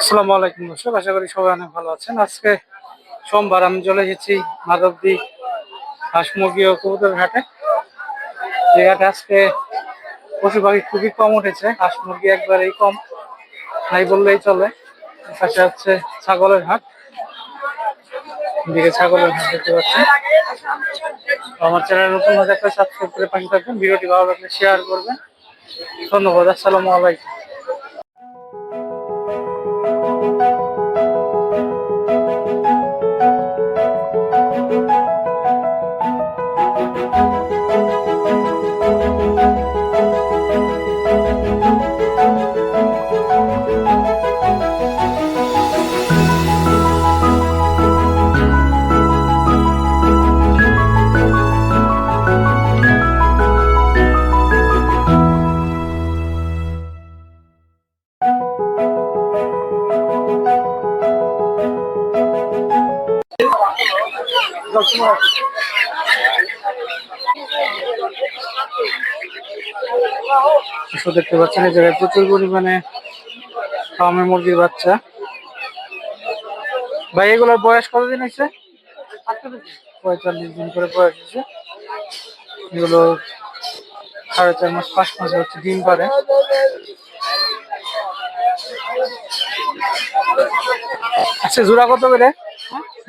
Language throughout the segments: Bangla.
আসসালামু আলাইকুম দর্শক, আশা করি সবাই অনেক ভালো আছেন। আজকে সোমবার আমি চলে এসেছি মাধবদী হাঁস মুরগি ও কবুতর ঘাটে যে হাটে আজকে পশু পাখি খুবই কম উঠেছে, হাঁস মুরগি একবারেই কম নাই বললেই চলে। পাশে হচ্ছে ছাগলের হাট। দিকে ছাগলের হাট দেখতে পাচ্ছেন। আমার চ্যানেল নতুন হয়ে একটা সাবস্ক্রাইব করে পাশে থাকবেন, ভিডিওটি ভালো লাগলে শেয়ার করবেন। ধন্যবাদ, আসসালামু আলাইকুম। দেখতে পাচ্ছেন এই জায়গায় প্রচুর পরিমাণে ফার্মে মুরগির বাচ্চা। ভাই, এগুলোর বয়স কতদিন হয়েছে? পঁয়তাল্লিশ দিন করে বয়স হয়েছে। এগুলো সাড়ে চার মাস, পাঁচ মাস হচ্ছে ডিম পারে আচ্ছা জোড়া কত করে?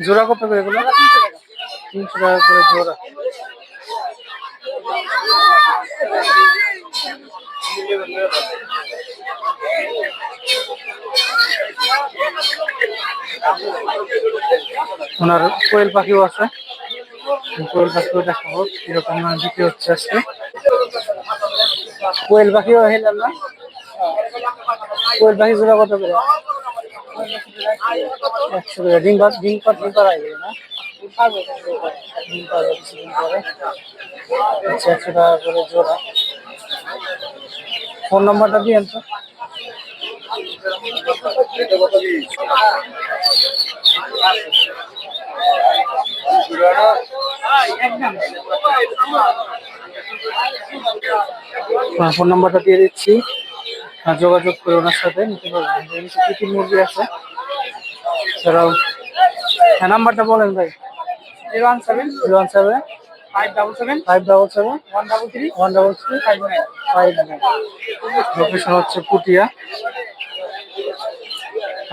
জোড়া কত করে এগুলো? তিনশো টাকা করে জোড়া। ওনার কোয়েল পাখিও আছে। কোয়েল পাখিও দেখাবো এরকম বিক্রি হচ্ছে আজকে। কোয়েল পাখিও হেলাম না? কোয়েল পাখি জোড়া কত করে? একশো করে ডিম ডিম পাত ডিম পাড়াই না? ডিম ফোন নাম্বারটা দিয়েন তো হ্যাঁ, ফোন নাম্বারটা দিয়ে দিচ্ছি। যোগাযোগ করে ওনার সাথে নিতে পারবেন মুরগি আছে। এছাড়াও হ্যাঁ নাম্বারটা বলেন ভাই। Zero one seven zero one seven five double seven five double seven one double three one double three five nine five nine location হচ্ছে পুটিয়া।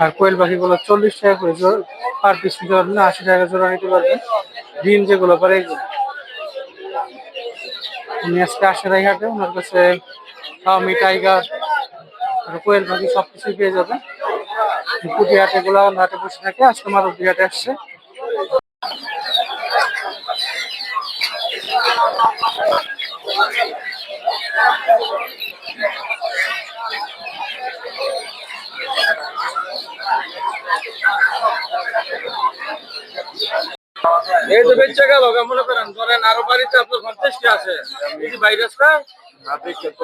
আর কোয়েল পাখিগুলো চল্লিশ টাকা করে জোর পার পিস নিতে পারবেন আশি টাকা জোড়া নিতে পারবেন। ডিম যেগুলো পারে এগুলো। উনি আজকে আশেরাই হাটে ওনার কাছে আমি টাইগার আর কোয়েল পাখি সব কিছুই পেয়ে যাবেন। পুটি হাটে গুলো হাটে বসে থাকে আজকে মারুতি হাটে আসছে। এই তো বেঁচে গেল মনে করেন? ধরেন আরও বাড়িতে আপনার পঞ্চাশটি আছে। এই যে ভাইরাসটা না দেখে তো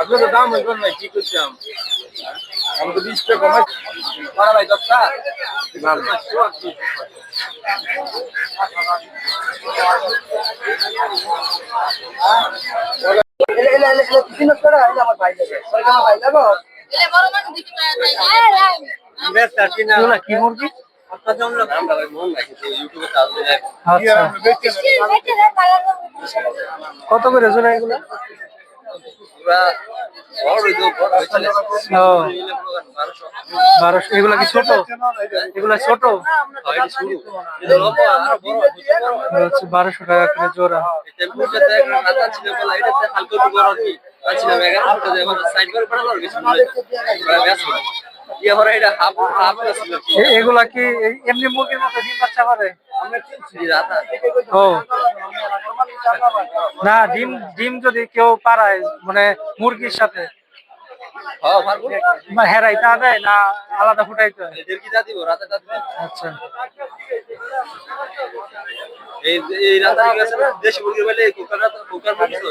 আপনার তো দাম হইবেন না কি করছিলাম আমি তো বিশ টাকা কমাই। ভাই দশটা কি মুরগি? আচ্ছা। কত করে জোড়া এগুলো? ও বারোশো এগুলা কি ছোট? এগুলা ছোট? বারোশো টাকা করে জোড়া। এগুলা কি এমনি মুরগির মতো ডিম বাচ্চা করে ও। না ডিম ডিম যদি কেউ পারায় মানে মুরগির সাথে না। আলাদা ফুটাইতে আচ্ছা। এই এই রাতা ঠিক আছে না? দেশি মুরগির বলে কুকার কুকার মুরগি তো।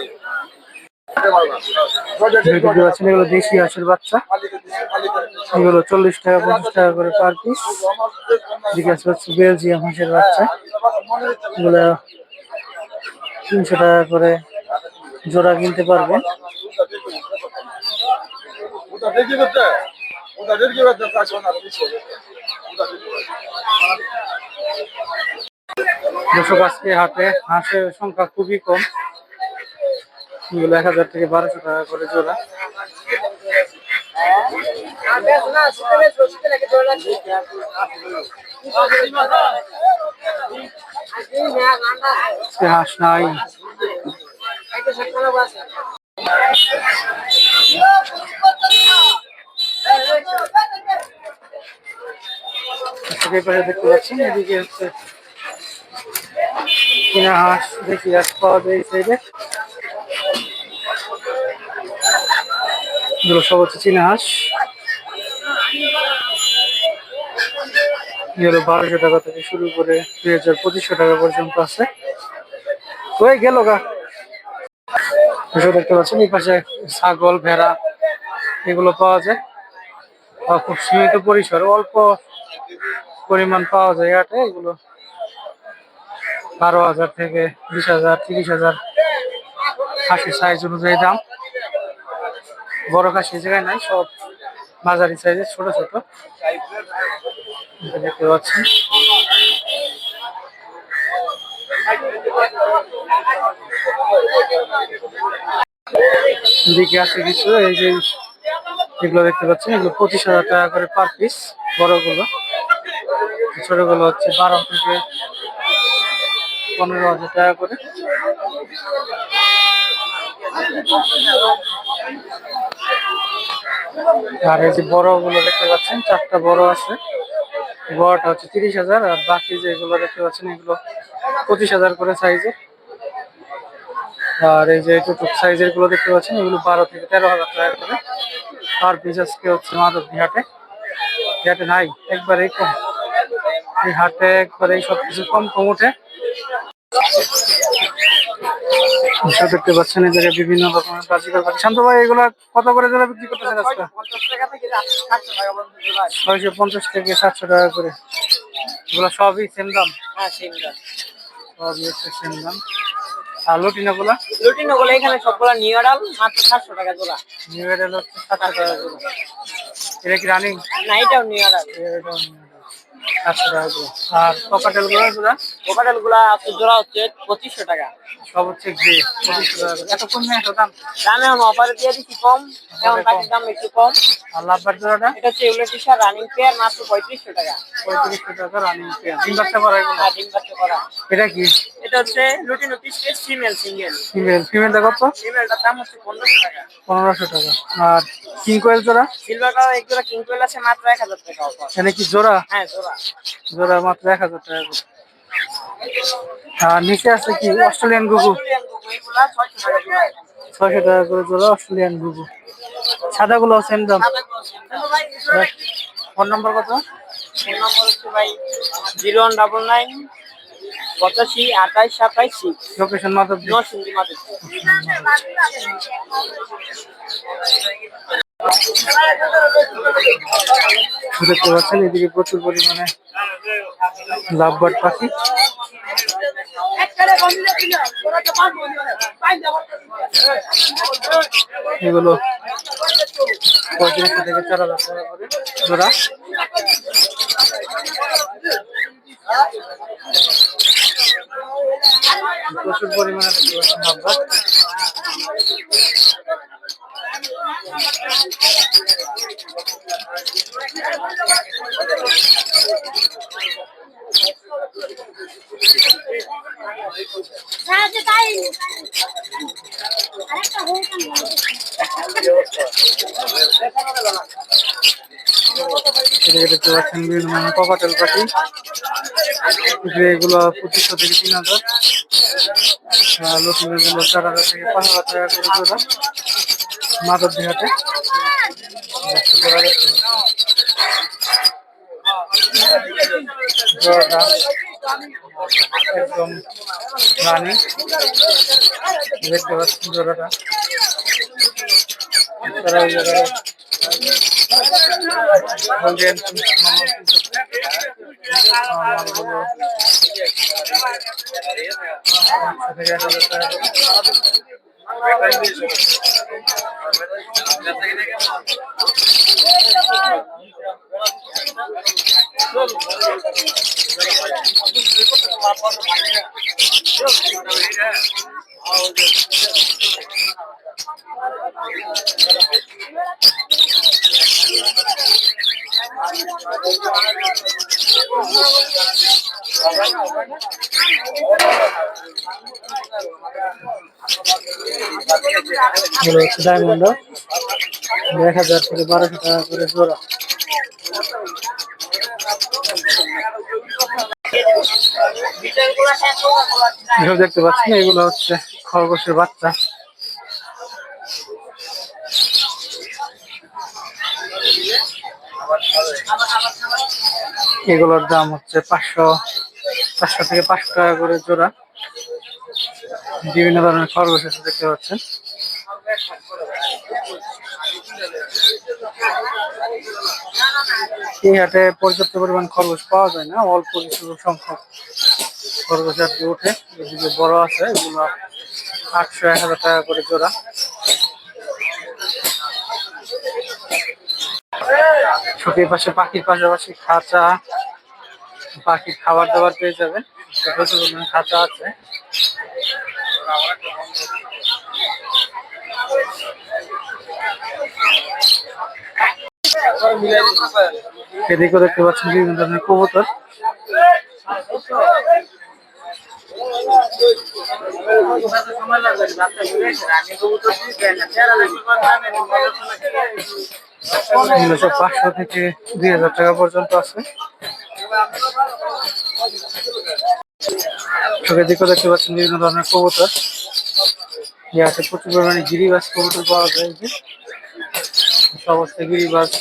দেখতে এগুলো দেশি হাঁসের বাচ্চা। এগুলো চল্লিশ টাকা পঞ্চাশ টাকা করে পার পিস জিজ্ঞাসা হচ্ছে বেলজিয়াম হাঁসের বাচ্চা। এগুলো তিনশো টাকা করে জোড়া কিনতে পারবেন দুশো হাটে হাঁসের সংখ্যা খুবই কম। এগুলো এক হাজার থেকে বারোশো টাকা করে জোড়া। আজকে হাঁস নাই। দেখতে এদিকে হচ্ছে দেখি পাওয়া যায় এই হচ্ছে চীনা হাঁস। বারোশো টাকা থেকে শুরু করে দুই হাজার পঁচিশশো টাকা পর্যন্ত আছে। ওই গেল গা। দেখতে পাচ্ছেন, এই পাশে ছাগল, ভেড়া, এগুলো পাওয়া যায়। খুব সীমিত পরিসর অল্প পরিমাণ পাওয়া যায় হাটে, এগুলো বারো হাজার থেকে বিশ হাজার, তিরিশ হাজার খাসির সাইজ অনুযায়ী দাম। বড় খাসি জায়গায় নাই, সব মাঝারি সাইজের, ছোট ছোট। দেখতে পাচ্ছেন। দিকে আছে কিছু, এই যে এগুলো দেখতে পাচ্ছেন, এগুলো পঁচিশ হাজার টাকা করে পার পিস বড়গুলো। ছোটগুলো হচ্ছে বারো থেকে পনেরো হাজার টাকা করে। আর এই যে বড়গুলো দেখতে পাচ্ছেন, চারটা বড় আছে। বড়টা হচ্ছে তিরিশ হাজার, আর বাকি যেগুলো দেখতে পাচ্ছেন, এগুলো পঁচিশ হাজার করে সাইজে আর এই যে টুটুক সাইজেরগুলো দেখতে পাচ্ছেন, এগুলো বারো থেকে তেরো হাজার টাকা করে। আর আজকে হচ্ছে মাধব হাটে হাটে নাই, একবারেই কম। এই হাটে একবারে সব কিছু কম কম এসব দেখতে পাচ্ছেন এই জায়গায় বিভিন্ন রকমের বাজিকার পাখি শান্ত ভাই এগুলো কত করে জোড়া বিক্রি করতেছেন আজকে? ছয়শো পঞ্চাশ থেকে সাতশো টাকা করে। এগুলো সবই সেম দাম? সবই হচ্ছে সেম দাম। আর এখানে সবগুলো নিউ মাত্র সাতশো টাকা জোড়া নিউ এডেল হচ্ছে সাতশো টাকা এটা কি রানিং না এটাও নিউ এটাও সাতশো টাকা আর জোড়া হচ্ছে পঁচিশশো টাকা। সব হচ্ছে গ্রে পঁচিশশো এত কমে এত দাম দামে এখন অফারে দিয়ে দিচ্ছি কম এখন কাঠের দাম একটু কম। আর লাভবার জোড়াটা? এটা হচ্ছে এগুলো টিশার রানিং পেয়ার মাত্র পঁয়ত্রিশশো টাকা। পঁয়ত্রিশশো টাকা রানিং তিন বাচ্চা করা এগুলো? ডিম বাচ্চা করা। এটা কি? এটা হচ্ছে লুটিনো ফিমেল সিঙ্গেল ফিমেল ফিমেলটা কত? ফিমেলটার দাম হচ্ছে পনেরোশো টাকা। পনেরোশো টাকা। আর কিং কোয়েল জোড়া? এক জোড়া কিংকুয়েল আছে মাত্র এক হাজার টাকা অফার এখানে কি জোড়া? হ্যাঁ জোড়া। জোড়া মাত্র এক হাজার টাকা আর নিচে আছে কি? অস্ট্রেলিয়ান গুগু ছয়শো টাকা করে জোড়া অস্ট্রেলিয়ান গুগু সাদাগুলো সেম দাম। ফোন নম্বর কত? ফোন নম্বর হচ্ছে ভাই জিরো ওয়ান ডাবল নাইন পঁচাশি আঠাইশ সাতাইশ সিক্স লোকেশন মাধব নরসিংদী মাদের দেখতে পাচ্ছেন, এদিকে প্রচুর পরিমাণে লাভবার্ড পাখি। এগুলো পঁয়ত্রিশশো থেকে চার হাজার টাকা করে জোড়া প্রচুর পরিমাণে লাভবার্ড দেখতে পাচ্ছেন বিভিন্ন ধরনের ককাটেল পাখি এগুলো পঁচিশশো থেকে তিন হাজার। এগুলো চার হাজার থেকে পাঁচ হাজার টাকা করে মাদর দিঘাতে একদম রানি দেখতে পাচ্ছেন জোড়াটা তারা ওই এক হাজার টাকা করে। এগুলো ডায়মন্ড। হাজার বারোশো টাকা করে জোড়া। এসব দেখতে পাচ্ছেন এগুলো হচ্ছে খরগোশের বাচ্চা। এগুলোর দাম হচ্ছে পাঁচশো পাঁচশো থেকে পাঁচশো টাকা করে জোড়া। বিভিন্ন ধরনের খরগোশ দেখতে পাচ্ছেন। এই হাটে পর্যাপ্ত পরিমাণ খরগোশ পাওয়া যায় না, অল্প কিছু সংখ্যক খরগোশ আর কি ওঠে। এদিকে বড় আছে, এগুলো আটশো এক হাজার টাকা করে জোড়া। ছুটির পাশে পাখির পাশাপাশি খাঁচা, পাখির খাবার দাবার পেয়ে যাবেন। খাঁচা আছে। এদিকেও দেখতে পাচ্ছেন বিভিন্ন ধরনের কবুতর। এগুলো পাঁচশো থেকে দুই হাজার টাকা পর্যন্ত আছে। চোখের দিকেও দেখতে পাচ্ছেন বিভিন্ন ধরনের কবুতর। যে আছে প্রচুর পরিমাণে গিরিবাস কবুতর পাওয়া যায় সমস্ত গিরিবাস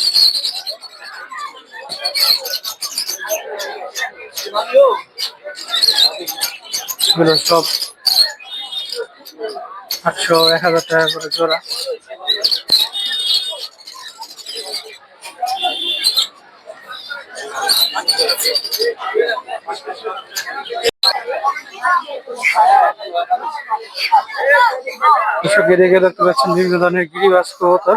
সব আটশো এক হাজার টাকা করে জোড়া। কৃষকের দিকে দেখতে পাচ্ছেন বিভিন্ন ধরনের গিরিবাস কবুতর।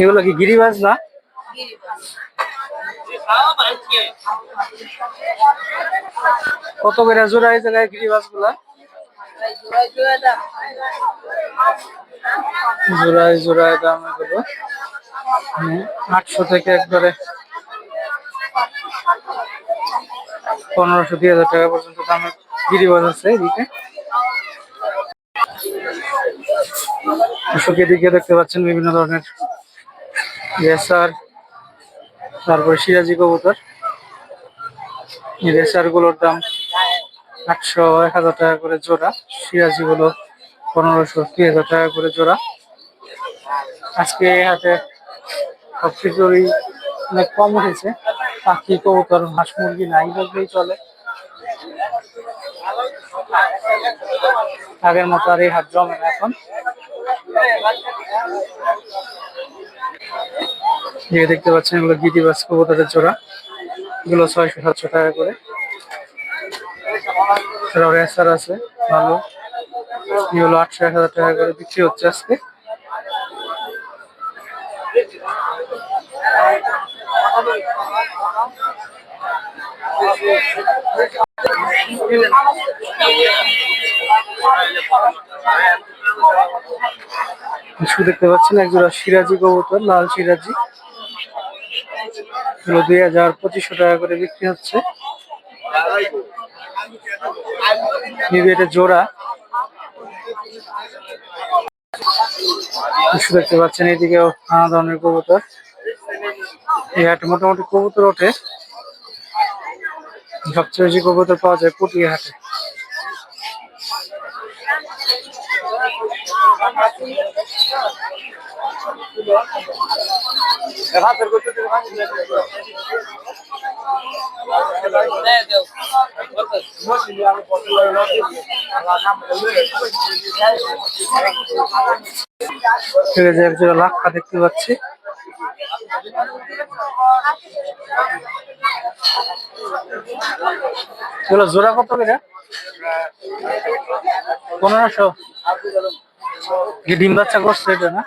এগুলো কি গিরিবাস না কত করে জোড়া এই জায়গায় গিরিবাসগুলা জোড়ায় জোড়ায় দাম এগুলো। আটশো থেকে একবারে পনেরোশো, দুই হাজার টাকা পর্যন্ত দামের গিরিবাস আছে এদিকে। দর্শক এদিকে দেখতে পাচ্ছেন বিভিন্ন ধরনের রেসার, তারপরে সিরাজি কবুতর। রেসারগুলোর দাম আটশো এক হাজার টাকা করে জোড়া সিরাজি গুলো পনেরোশো দুই হাজার টাকা করে জোড়া। আজকে হাতে হাটে সব কিছুরই অনেক কম উঠেছে। পাখি কবুতর, হাঁস মুরগি নাই বললেই চলে। আগের মতো আর এই হাট জমে এখন। যে দেখতে পাচ্ছেন এগুলো গিটি বাস কবুতরের জোড়া। এগুলো ছয়শো সাতশো টাকা করে। রেসার আছে, ভালো। এগুলো আটশো এক হাজার টাকা করে বিক্রি হচ্ছে আজকে। শুধু দেখতে পাচ্ছেন একজোড়া সিরাজি কবুতর, লাল সিরাজি। দুই হাজার পঁচিশশো টাকা করে বিক্রি হচ্ছে। জোড়া। শুধু দেখতে পাচ্ছেন, এদিকেও নানা ধরনের কবুতর। এই হাটে মোটামুটি কবুতর ওঠে। সবচেয়ে বেশি কবুতর পাওয়া যায় পুটিয়া হাটে। ঠিক আছে লাক্ষা দেখতে পাচ্ছি জোড়া কত করে? পনেরোশো। কি ডিম বাচ্চা করছে এটা না?